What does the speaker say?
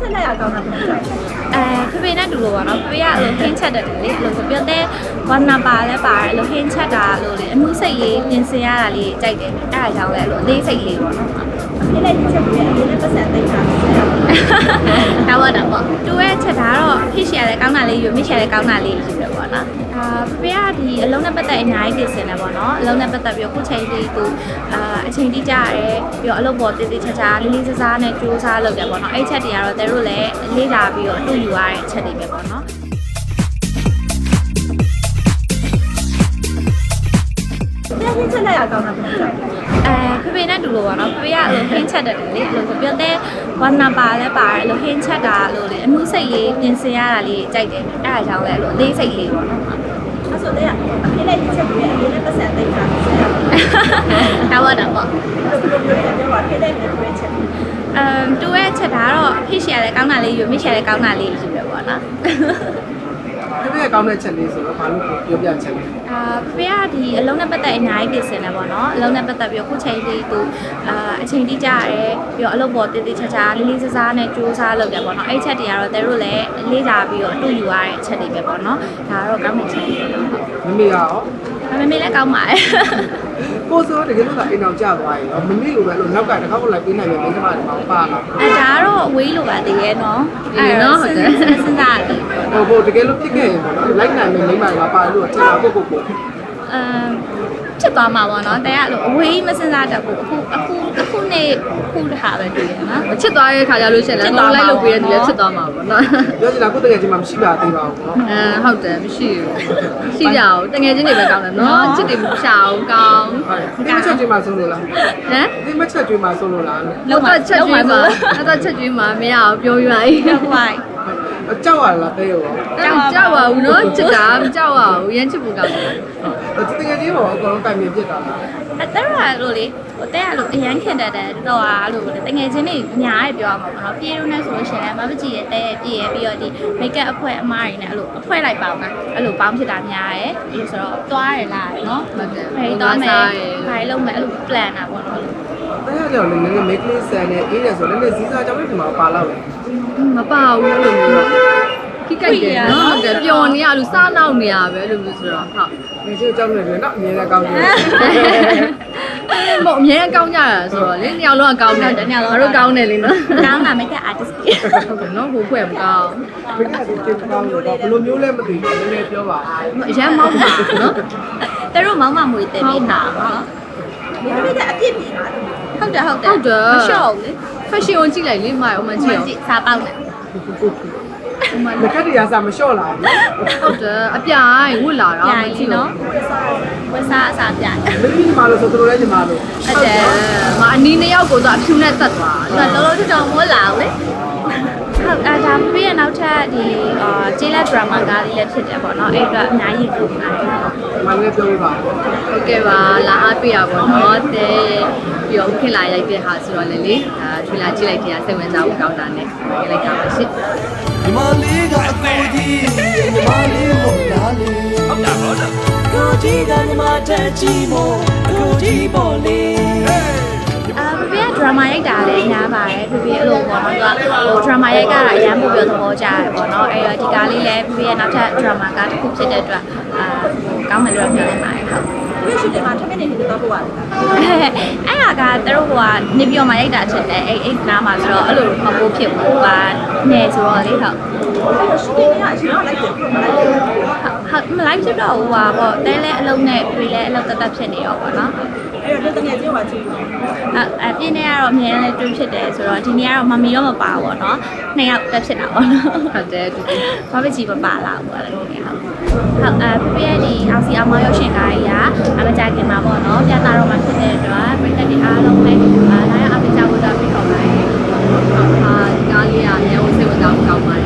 ချက်လိုက်ရကောင်းတာဖြစ်တယ်အဲဖေဖေနဲ့တူလို့ပါနော်ဖေဖေကအဲ့လိုဟင်းချက်တယ်လေအဲ့လိုဆိုပြောတဲ့ဝါနာပါလဲပါတယ်အဲ့လိုဟင်းချက်တာလို့လေအမှုစိတ်လေးပြင်ဆင်ရတာလေးကြိုက်တယ်အဲ့ဒါကြောင့်လဲအဲ့လိုလေးစိတ်လေးပေါ့နော်ဖြစ်လိုက်ချက်ပြီးအရင်နဲ့ပတ်စံသိမ်းတာ ကောင်းတာလေးယူမြစ်ရှယ်လည်းကောင်းတာလေးယူတယ်ပေါ့နော်အာဖေဖေကဒီအလုံးနဲ့ပတ်သက်အများကြီးပြင်ဆင်တယ်ပေါ့နော်အလုံးနဲ့ပတ်သက်ပြီးတော့ခုချိန်လေးသူအာအချိန်တိကျရတယ်ပြီးတော့အလုပ်ပေါ်တည်တည်ချာချာလေးလေးစားစားနဲ့ကြိုးစားလုပ်တယ်ပေါ့နော်အဲ့ချက်တွေကတော့တဲတို့လည်းလေးလာပြီးတော့အတူယူရတဲ့အချက်တွေပဲပေါ့နော်ဖြစ်ချက်လိုက်ရကောင်းတာဖြစ်တယ် အဲဖေဖေနဲ့တူ လို့ပါနော်ဖေဖေကအဲ့လိုဟင်းချက်တယ်လေအဲ့လိုဆိုပြောတဲ့ဝါနာပါလဲပါတယ်အဲ့လိုဟင်းချက်တာလို့လေအမှုစိတ်လေးပြင်ဆင်ရတာလေးကြိုက်တယ်အဲ့ဒါကြောင့်လဲအဲ့လိုလေးစိတ်လေးပေါ့နော်အဲ့ဆိုတော့အဖြစ်လိုက်ချက်ပြီးအရင်နဲ့ပတ်စံသိမ်းတာဖြစ်တယ်ဒါပေါ့ဒါပေါ့ဘယ်လိုမျိုးလဲပြောပါဖြစ်လိုက်တဲ့တွေ့ချက်အမ်တူရဲ့ချက်တာတော့ဖြစ်ရှယ်လည်းကောင်းတာလေးယူမြစ်ရှယ်လည်းကောင်းတာလေးယူပဲပေါ့နော် ဒီနေ့ကောင်းတဲ့ချက်လေးဆိုတော့ဘာလို့ပြောပြချက်လဲအာဖေကဒီအလုံးနဲ့ပတ်သက်အများကြီးပြင်ဆင်တယ်ပေါ့နော်အလုံးနဲ့ပတ်သက်ပြီးတော့ခုချိန်လေးသူအာအချိန်တိကျရတယ်ပြီးတော့အလုပ်ပေါ်တည်တည်ချာချာလေးလေးစားစားနဲ့ကြိုးစားလုပ်တယ်ပေါ့နော်အဲ့ချက်တွေကတော့တဲတို့လည်းလေးစားပြီးတော့အတူယူရတဲ့အချက်တွေပဲပေါ့နော်ဒါကတော့ကောင်းတဲ့ချက်တွေပေါ့နော်မမေရောမမေမေလည်းကောင်းပါတယ်ကိုဆိုတကယ်လို့ကအိမ်အောင်ကြသွားရင်တော့မမေလိုပဲလို့နောက်ကတစ်ခါကိုလိုက်ပေးနိုင်မယ်မိန်းကမတွေမှာပါလာအဲဒါကတော့အဝေးလိုပါသေးရဲ့နော်အဲ့နော်ဟုတ်တယ်စဉ်းစားတယ်ဟိုဘို့တကယ်လို့ဖြစ်ခဲ့ရင်ပေါ့နော်လိုက်နိုင်မယ်မိန်းမတွေမှာပါလို့ထင်တာကိုကိုကို အမ်ဖြစ်သွားမှာပေါ့နော်တဲကလို့အဝေးမစဉ်းစားတတ်ဘူးအခုအခုအခုနေ့ခုတခါပဲတွေ့ရနော်ချစ်သွားတဲ့ခါကျလို့ရှိရင်လည်းအကုန်လိုက်လုပ်ပေးတဲ့သူလည်းဖြစ်သွားမှာပေါ့နော်ပြောချင်တာကိုတကယ်ချင်းမှမရှိပါသေးပါဘူးနော်အဲဟုတ်တယ်မရှိဘူးရှိကြအောင်တငယ်ချင်းတွေပဲကောင်းတယ်နော်ချစ်တယ်မရှာအောင်ကောင်းဟုတ်ဒီမချက်ကျွေးမှဆုံးလို့လားဟမ်ဒီမချက်ကျွေးမှဆုံးလို့လားလောက်တော့ချက်ကျွေးမှာလောက်တော့ချက်ကျွေးမှာမရအောင်ပြောပြပါ යි ဟုတ်ပါ ကြောက်ရလားတဲ့ရောကြောက်ပါဘူးနော်ချစ်တာမကြောက်ပါဘူးရမ်းချစ်ဖို့ကောင်းတယ်ဒီတကယ်ချင်းပေါ့အကုန်လုံးတိုင်မြင်ဖြစ်တာလားအဲ့တရလို့လေဟိုတဲကလို့အရန်ခင်တတ်တယ်တော့အားလို့တငယ်ချင်းတွေညားရပြောမှာပေါ့နော်ပြေရုံနဲ့ဆိုလို့ရှိရင်မမကြည့်ရဲ့တဲပြေရပြီးတော့ဒီ make up အဖွဲအမားတွေနဲ့အဲ့လိုအဖွဲလိုက်ပေါင်းတာအဲ့လိုပေါင်းဖြစ်တာများရဲ့အဲ့လိုဆိုတော့သွားရလားနော်ဟုတ်တယ်ဖေးသွားမယ်ဘာလုပ်မယ်အဲ့လို plan တာပေါ့နော် တဲ့ကြောင့်လည်းနည်းနည်း make clean ဆန်နဲ့အေးတယ်ဆိုလည်းနည်းနည်းစည်းစားကြောင့်လည်းဒီမှာပါလောက်တယ်မပါဘူးလို့မျိုးတော့ခိကြိုက်တယ်နော်ဟုတ်တယ်ပျော်နေရလို့စားနောက်နေရပဲလို့မျိုးဆိုတော့ဟုတ်ဒီချင်းကြောင့်လည်းတော့အမြဲတမ်းကောင်းတယ်မဟုတ်အများကြီးကောင်းကြတာဆိုတော့လေနှစ်ယောက်လုံးကကောင်းတယ်နှစ်ယောက်လုံးတို့ကောင်းတယ်လေနော်ကောင်းတာ make up artist ကြီးဟုတ်တယ်နော်ဟိုဖွဲ့မကောင်းမိကဒီချင်းကောင်းလို့တော့ဘယ်လိုမျိုးလဲမသိဘူးနည်းနည်းပြောပါအရန်မောက်ပါနော်တတို့မောင်းမမွေတယ်မိတာနော်ဒီလိုတဲ့အပြစ်ပြီးတာ ဟုတ်တယ်ဟုတ်တယ်မလျှော့ဘူးလေ fashion ကိုကြည့်လိုက်လေမိုင်အောင်မကြည့်ကြည့်စားပေါက်တယ်ငါကတည်းကစားမလျှော့လာဘူးအောင်ဟုတ်တယ်အပြိုင်ဝတ်လာတော့ပြိုမင်ကြည့်နော်နော်ဝတ်စားအစားပြိုင်မင်းဒီမှာလို့ဆိုသူတို့လည်းညီမလို့ဟုတ်တယ်မအနီးနှစ်ယောက်ကိုတော့အဖြူနဲ့တက်သွားသူကလောလောထတော်မိုးလာအောင်လေ ဟုတ်အဲဒါပြည့်ရနောက်ထပ်ဒီအာကျေးလက်ဒရာမာကားလေးလည်းဖြစ်တယ်ပေါ့နော်အဲ့တော့အများကြီးကြည့်နေတယ်မလည်းပြောပြပါဟုတ်ကဲ့ပါလာအားပြရပါတော့တဲ့ပြီးတော့ခင်လာရိုက်တဲ့ဟာဆိုတော့လေလေဒါထွေလာကြည့်လိုက်တဲ့စိတ်ဝင်စားဖို့ကောင်းတာနဲ့ကြည့်လိုက်ကြပါရှင့်ညီမလေးကအကိုကြီးညီမလေးမဟုတ်လားလေဟုတ်တာဟုတ်တာကိုကြီးကညီမတက်ကြည့်မို့အကိုကြီးပေါ်လေ အာပြပြဒရာမာရိုက်တာလည်းညားပါတယ်ပြပြအဲ့လိုပေါ့နော်သူကဟိုဒရာမာရိုက်တာအရန်ပို့ပြီးသဘောကျတယ်ပေါ့နော်အဲ့တော့ဒီကားလေးလည်းပြပြနောက်ထပ်ဒရာမာကားတစ်ခုဖြစ်တဲ့အတွက်အာကောင်းမယ်လို့ပြောနေပါတယ်ဟုတ်ဒီရှိတယ်မှာထမင်းနေနေတော့ပို့ရတယ်အဲ့ဒါကသူတို့ကနေပြောမှရိုက်တာချက်တယ်အဲ့အဲ့နားမှာဆိုတော့အဲ့လိုမပိုးဖြစ်ဘူးကနေဆိုတော့လေဟုတ်အဲ့တော့ရှိနေရအရင်ကလိုက်တယ်ပြမလိုက်တယ်ဟုတ်မလိုက်ဖြစ်တော့ဟိုပါပေါ့တဲလဲအလုံးနဲ့ပြေလဲအလုံးတက်တက်ဖြစ်နေရောပေါ့နော် အဲ့တော့တကယ်ကြောက်ပါကြည့်အပြင်းနဲ့ကတော့အများနဲ့တွင်းဖြစ်တယ်ဆိုတော့ဒီနေ့ကတော့မမီတော့မပါဘူးပေါ့နော်နှစ်ယောက်တက်ဖြစ်တာပေါ့နော်ဟုတ်တယ်ဒီဘာပဲကြီးမပါလာဘူးပေါ့လေဟုတ်ဟုတ်အပြည့်ဒီအောင်စီအောင်မရောက်ရှင်ကားကြီးကအမကြခင်မှာပေါ့နော်ပြသတော့မှဖြစ်တဲ့အတွက်ပရိသတ်တွေအားလုံးပဲအားလာရအောင်ကြိုးစားပြီးတော့ပါတယ်ဟုတ်ဟုတ်ဟာကားလေးကအများကြီးစိတ်ဝင်စားဖို့ကောင်းပါတယ်